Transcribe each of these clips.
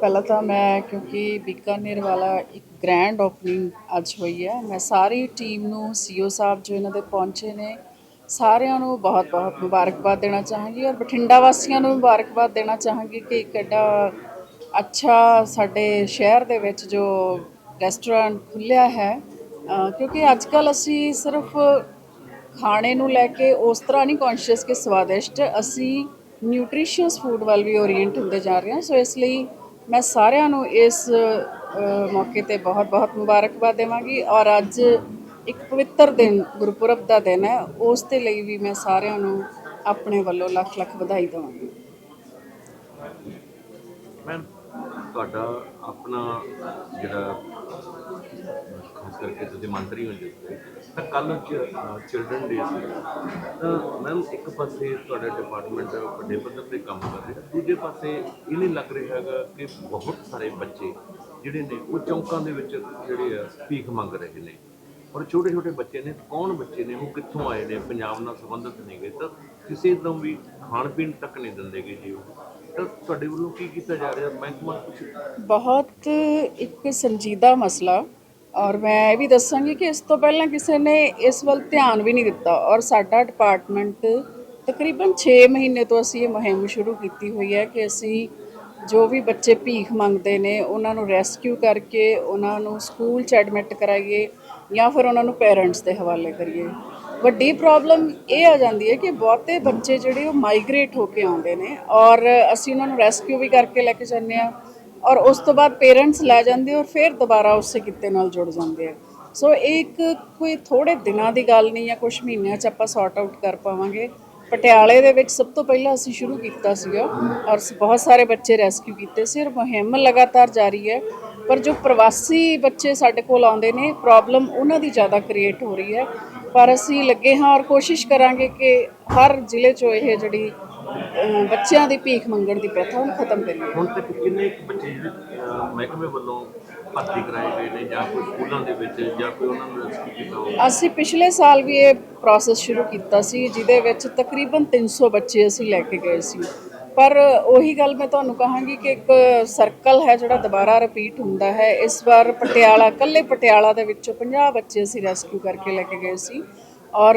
ਪਹਿਲਾਂ ਤਾਂ ਮੈਂ, ਕਿਉਂਕਿ ਬੀਕਾਨੇਰ ਵਾਲਾ ਇੱਕ ਗ੍ਰੈਂਡ ਓਪਨਿੰਗ ਅੱਜ ਹੋਈ ਹੈ, ਮੈਂ ਸਾਰੀ ਟੀਮ ਨੂੰ ਸੀਓ ਸਾਹਿਬ ਜੋ ਇਹਨਾਂ ਦੇ ਪਹੁੰਚੇ ਨੇ, ਸਾਰਿਆਂ ਨੂੰ ਬਹੁਤ-ਬਹੁਤ ਮੁਬਾਰਕਬਾਦ ਦੇਣਾ ਚਾਹਾਂਗੀ ਔਰ ਬਠਿੰਡਾ ਵਾਸੀਆਂ ਨੂੰ ਮੁਬਾਰਕਬਾਦ ਦੇਣਾ ਚਾਹਾਂਗੀ ਕਿ ਇੱਕ ਐਡਾ ਅੱਛਾ ਸਾਡੇ ਸ਼ਹਿਰ ਦੇ ਵਿੱਚ ਜੋ ਰੈਸਟੋਰੈਂਟ ਖੁੱਲਿਆ ਹੈ। ਕਿਉਂਕਿ ਅੱਜ ਕੱਲ ਅਸੀਂ ਸਿਰਫ ਖਾਣੇ ਨੂੰ ਲੈ ਕੇ ਉਸ ਤਰ੍ਹਾਂ ਨਹੀਂ ਕੌਨਸ਼ੀਅਸ ਕਿ ਸਵਾਦਿਸ਼ਟ, ਅਸੀਂ ਨਿਊਟ੍ਰੀਸ਼ੀਅਸ ਫੂਡ ਵੱਲ ਵੀ ਓਰੀਐਂਟ ਹੁੰਦੇ ਜਾ ਰਹੇ ਹਾਂ ਸੋ ਇਸ ਲਈ ਮੈਂ ਸਾਰਿਆਂ ਨੂੰ ਇਸ ਮੌਕੇ ਤੇ ਬਹੁਤ-ਬਹੁਤ ਮੁਬਾਰਕਬਾਦ ਦੇਵਾਂਗੀ। ਔਰ ਅੱਜ ਇੱਕ ਪਵਿੱਤਰ ਦਿਨ, ਗੁਰਪੁਰਬ ਦਾ ਦਿਨ ਹੈ। ਉਸ ਦੇ ਲਈ ਵੀ ਮੈਂ ਸਾਰਿਆਂ ਨੂੰ ਆਪਣੇ ਵੱਲੋਂ ਲੱਖ-ਲੱਖ ਵਧਾਈ ਦੇਵਾਂਗੀ। ਮੈਮ ਤੁਹਾਡਾ ਆਪਣਾ ਜਿਹੜਾ ਕਰਕੇ ਤੁਸੀਂ ਮੰਤਰੀ ਹੋ ਜਿੱਥੇ ਤਾਂ ਕੱਲ ਚਿਲਡਰਨ ਡੇ ਸੀ। ਤਾਂ ਮੈਮ ਇੱਕ ਪਾਸੇ ਤੁਹਾਡਾ ਡਿਪਾਰਟਮੈਂਟ ਵੱਡੇ ਪੱਧਰ ਤੇ ਕੰਮ ਕਰ ਰਿਹਾ, ਦੂਜੇ ਪਾਸੇ ਇਹ ਨਹੀਂ ਲੱਗ ਰਿਹਾ ਹੈਗਾ ਕਿ ਬਹੁਤ ਸਾਰੇ ਬੱਚੇ ਜਿਹੜੇ ਨੇ, ਉਹ ਚੌਂਕਾਂ ਦੇ ਵਿੱਚ ਜਿਹੜੇ ਆ, ਭੀਖ ਮੰਗ ਰਹੇ ਨੇ। ਔਰ ਛੋਟੇ ਛੋਟੇ ਬੱਚੇ ਨੇ, ਕੌਣ ਬੱਚੇ ਨੇ, ਉਹ ਕਿੱਥੋਂ ਆਏ ਨੇ, ਪੰਜਾਬ ਨਾਲ ਸੰਬੰਧਿਤ ਨੇਗੇ ਤਾਂ ਕਿਸੇ ਤੋਂ ਵੀ ਖਾਣ ਪੀਣ ਤੱਕ ਨਹੀਂ ਦਿੰਦੇਗੇ ਜੀ ਉਹ। ਤਾਂ ਤੁਹਾਡੇ ਵੱਲੋਂ ਕੀ ਕੀਤਾ ਜਾ ਰਿਹਾ? ਮਹਿਕਮਾ ਕੁਛ ਬਹੁਤ ਇੱਕ ਸੰਜੀਦਾ ਮਸਲਾ ਔਰ ਮੈਂ ਇਹ ਵੀ ਦੱਸਾਂਗੀ ਕਿ ਇਸ ਤੋਂ ਪਹਿਲਾਂ ਕਿਸੇ ਨੇ ਇਸ ਵੱਲ ਧਿਆਨ ਵੀ ਨਹੀਂ ਦਿੱਤਾ। ਔਰ ਸਾਡਾ ਡਿਪਾਰਟਮੈਂਟ ਤਕਰੀਬਨ 6 ਮਹੀਨੇ ਤੋਂ ਅਸੀਂ ਇਹ ਮੁਹਿੰਮ ਸ਼ੁਰੂ ਕੀਤੀ ਹੋਈ ਹੈ ਕਿ ਅਸੀਂ ਜੋ ਵੀ ਬੱਚੇ ਭੀਖ ਮੰਗਦੇ ਨੇ, ਉਹਨਾਂ ਨੂੰ ਰੈਸਕਿਊ ਕਰਕੇ, ਉਹਨਾਂ ਨੂੰ ਸਕੂਲ 'ਚ ਐਡਮਿਟ ਕਰਾਈਏ ਜਾਂ ਫਿਰ ਉਹਨਾਂ ਨੂੰ ਪੇਰੈਂਟਸ ਦੇ ਹਵਾਲੇ ਕਰੀਏ। ਵੱਡੀ ਪ੍ਰੋਬਲਮ ਇਹ ਆ ਜਾਂਦੀ ਹੈ ਕਿ ਬਹੁਤੇ ਬੱਚੇ ਜਿਹੜੇ ਉਹ ਮਾਈਗ੍ਰੇਟ ਹੋ ਕੇ ਆਉਂਦੇ ਨੇ ਔਰ ਅਸੀਂ ਉਹਨਾਂ ਨੂੰ ਰੈਸਕਿਊ ਵੀ ਕਰਕੇ ਲੈ ਕੇ ਜਾਂਦੇ ਆ ਔਰ ਉਸ ਤੋਂ ਬਾਅਦ ਪੇਰੈਂਟਸ ਲੈ ਜਾਂਦੇ ਔਰ ਫਿਰ ਦੁਬਾਰਾ ਉਸੇ ਕਿੱਤੇ ਨਾਲ ਜੁੜ ਜਾਂਦੇ ਆ। ਸੋ ਇਹ ਇੱਕ ਕੋਈ ਥੋੜੇ ਦਿਨਾਂ ਦੀ ਗੱਲ ਨਹੀਂ ਜਾਂ ਕੁਝ ਮਹੀਨਿਆਂ 'ਚ ਆਪਾਂ ਸੌਰਟ ਆਊਟ ਕਰ ਪਾਵਾਂਗੇ। ਪਟਿਆਲੇ ਦੇ ਵਿੱਚ ਸਭ ਤੋਂ ਪਹਿਲਾਂ ਅਸੀਂ ਸ਼ੁਰੂ ਕੀਤਾ ਸੀਗਾ ਔਰ ਬਹੁਤ ਸਾਰੇ ਬੱਚੇ ਰੈਸਕਿਊ ਕੀਤੇ ਸੀ ਔਰ ਮੁਹਿੰਮ ਲਗਾਤਾਰ ਜਾਰੀ ਹੈ। ਪਰ ਜੋ ਪ੍ਰਵਾਸੀ ਬੱਚੇ ਸਾਡੇ ਕੋਲ ਆਉਂਦੇ ਨੇ ਪ੍ਰੋਬਲਮ ਉਹਨਾਂ ਦੀ ਜ਼ਿਆਦਾ ਕ੍ਰੀਏਟ ਹੋ ਰਹੀ ਹੈ। ਪਰ ਅਸੀਂ ਲੱਗੇ ਹਾਂ ਔਰ ਕੋਸ਼ਿਸ਼ ਕਰਾਂਗੇ ਕਿ ਹਰ ਜ਼ਿਲ੍ਹੇ 'ਚੋਂ ਇਹ ਜਿਹੜੀ ਬੱਚਿਆਂ ਦੀ ਭੀਖ ਮੰਗਣ ਦੀ ਪ੍ਰਥਾ ਉਹਨੂੰ ਖਤਮ ਕਰੀਏ ਹੁਣ ਤੱਕ ਕਿੰਨੇ ਕੁ ਬੱਚੇ ਜਿਹੜੇ, ਅਹ, ਮਹਿਕਮੇ ਵੱਲੋਂ ਭਰਤੀ ਕਰਾਏ ਗਏ ਨੇ ਜਾਂ ਕੋਈ ਸਕੂਲਾਂ ਦੇ ਵਿੱਚ ਜਾਂ ਕੋਈ ਉਹਨਾਂ ਨੂੰ ਰੈਸਕਿਊ ਕੀਤਾ ਹੋਵੇ? ਅਸੀਂ ਪਿਛਲੇ ਸਾਲ ਵੀ ਇਹ ਪ੍ਰੋਸੈਸ ਸ਼ੁਰੂ ਕੀਤਾ ਸੀ ਜਿਹਦੇ ਵਿੱਚ ਤਕਰੀਬਨ 300 ਬੱਚੇ ਅਸੀਂ ਲੈ ਕੇ ਗਏ ਸੀ। ਪਰ ਉਹੀ ਗੱਲ ਮੈਂ ਤੁਹਾਨੂੰ ਕਹਾਂਗੀ ਕਿ ਇੱਕ ਸਰਕਲ ਹੈ ਜਿਹੜਾ ਦੁਬਾਰਾ ਰਿਪੀਟ ਹੁੰਦਾ ਹੈ। ਇਸ ਵਾਰ ਪਟਿਆਲਾ ਕੱਲੇ ਪਟਿਆਲਾ ਦੇ ਵਿੱਚੋਂ 50 ਬੱਚੇ ਅਸੀਂ ਰੈਸਕਿਊ ਕਰਕੇ ਲੈ ਕੇ ਗਏ ਸੀ। ਔਰ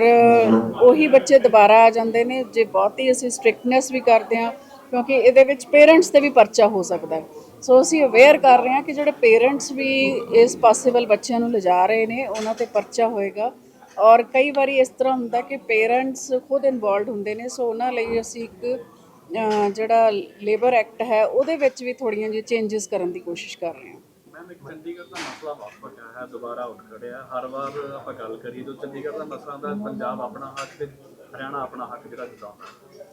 ਉਹੀ ਬੱਚੇ ਦੁਬਾਰਾ ਆ ਜਾਂਦੇ ਨੇ, ਜੇ ਬਹੁਤ ਹੀ ਅਸੀਂ ਸਟ੍ਰਿਕਟਨੈਸ ਵੀ ਕਰਦੇ ਹਾਂ, ਕਿਉਂਕਿ ਇਹਦੇ ਵਿੱਚ ਪੇਰੈਂਟਸ ਤੇ ਵੀ ਪਰਚਾ ਹੋ ਸਕਦਾ ਸੋ ਅਸੀਂ ਅਵੇਅਰ ਕਰ ਰਹੇ ਹਾਂ ਕਿ ਜਿਹੜੇ ਪੇਰੈਂਟਸ ਵੀ ਇਸ ਪਾਸੇ ਬੱਚਿਆਂ ਨੂੰ ਲਿਜਾ ਰਹੇ ਨੇ, ਉਹਨਾਂ ਤੇ ਪਰਚਾ ਹੋਏਗਾ। ਔਰ ਕਈ ਵਾਰੀ ਇਸ ਤਰ੍ਹਾਂ ਹੁੰਦਾ ਕਿ ਪੇਰੈਂਟਸ ਖੁਦ ਇਨਵੋਲਡ ਹੁੰਦੇ ਨੇ ਸੋ ਉਹਨਾਂ ਲਈ ਅਸੀਂ ਇੱਕ ਜਿਹੜਾ ਲੇਬਰ ਐਕਟ ਹੈ, ਉਹਦੇ ਵਿੱਚ ਵੀ ਥੋੜੀਆਂ ਜਿਹੀ ਚੇਂਜਸ ਕਰਨ ਦੀ ਕੋਸ਼ਿਸ਼ ਕਰ ਰਹੇ ਹਾਂ। ਮੈਮ ਇੱਕ ਚੰਡੀਗੜ੍ਹ ਦਾ ਮਸਲਾ ਵਾਪਸ ਆਇਆ ਹੈ, ਦੁਬਾਰਾ ਉੱਠ ਖੜਿਆ ਹਰ ਵਾਰ ਆਪਾਂ ਗੱਲ ਕਰੀਏ ਤਾਂ ਚੰਡੀਗੜ੍ਹ ਦਾ ਮਸਲਾ ਦਾ ਪੰਜਾਬ ਆਪਣਾ ਹੱਕ ਤੇ ਹਰਿਆਣਾ ਆਪਣਾ ਹੱਕ ਜਿਹੜਾ ਜਤਾਉਂਦਾ।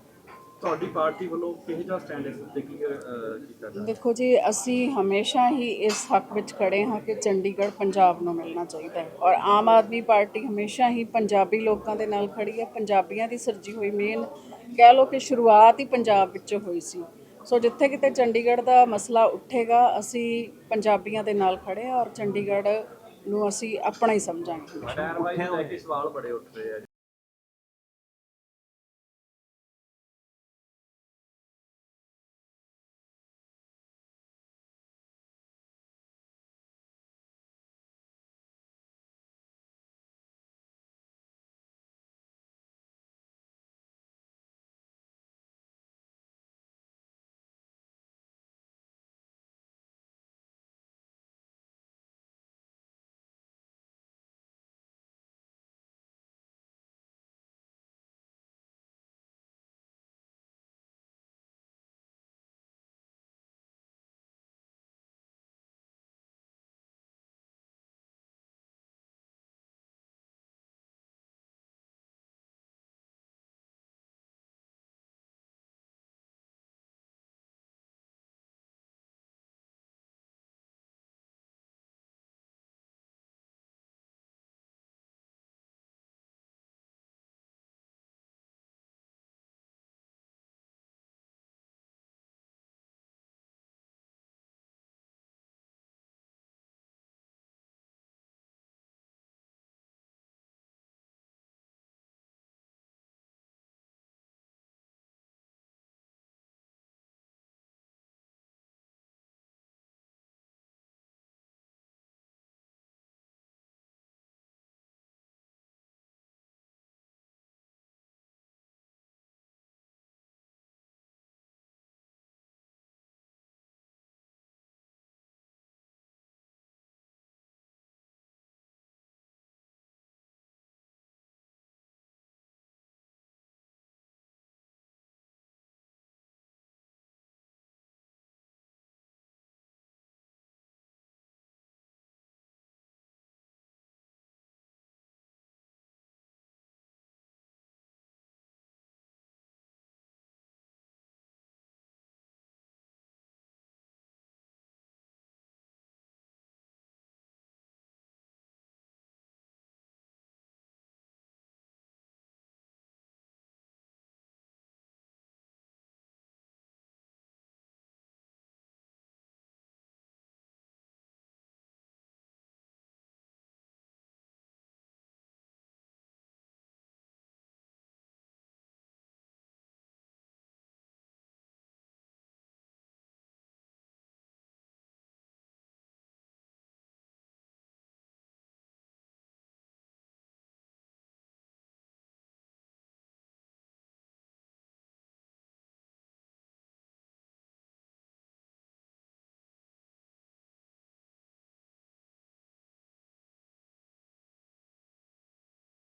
ਤੁਹਾਡੀ ਪਾਰਟੀ ਵੱਲੋਂ ਕਿਹੋ ਜਿਹਾ ਸਟੈਂਡ ਇਸ ਉੱਤੇ ਕੀ ਕੀਤਾ ਜਾ ਦੇਖੋ ਜੀ, ਅਸੀਂ ਹਮੇਸ਼ਾ ਹੀ ਇਸ ਹੱਕ ਵਿੱਚ ਖੜੇ ਹਾਂ ਕਿ ਚੰਡੀਗੜ੍ਹ ਪੰਜਾਬ ਨੂੰ ਮਿਲਣਾ ਚਾਹੀਦਾ ਹੈ। ਔਰ ਆਮ ਆਦਮੀ ਪਾਰਟੀ ਹਮੇਸ਼ਾ ਹੀ ਪੰਜਾਬੀ ਲੋਕਾਂ ਦੇ ਨਾਲ ਖੜੀ ਹੈ। ਪੰਜਾਬੀਆਂ ਦੀ ਸਰਜੀ ਹੋਈ ਮੇਨ, ਕਹਿ ਲਓ ਕਿ ਸ਼ੁਰੂਆਤ ਹੀ ਪੰਜਾਬ ਵਿੱਚੋਂ ਹੋਈ ਸੀ। ਸੋ ਜਿੱਥੇ ਕਿਤੇ ਚੰਡੀਗੜ੍ਹ ਦਾ ਮਸਲਾ ਉੱਠੇਗਾ, ਅਸੀਂ ਪੰਜਾਬੀਆਂ ਦੇ ਨਾਲ ਖੜੇ ਹਾਂ ਔਰ ਚੰਡੀਗੜ੍ਹ ਨੂੰ ਅਸੀਂ ਆਪਣਾ ਹੀ ਸਮਝਾਂਗੇ। ਸ਼ਹਿਰ ਵਾਈਜ਼ ਸਵਾਲ ਬੜੇ ਉੱਠ ਰਹੇ ਆ।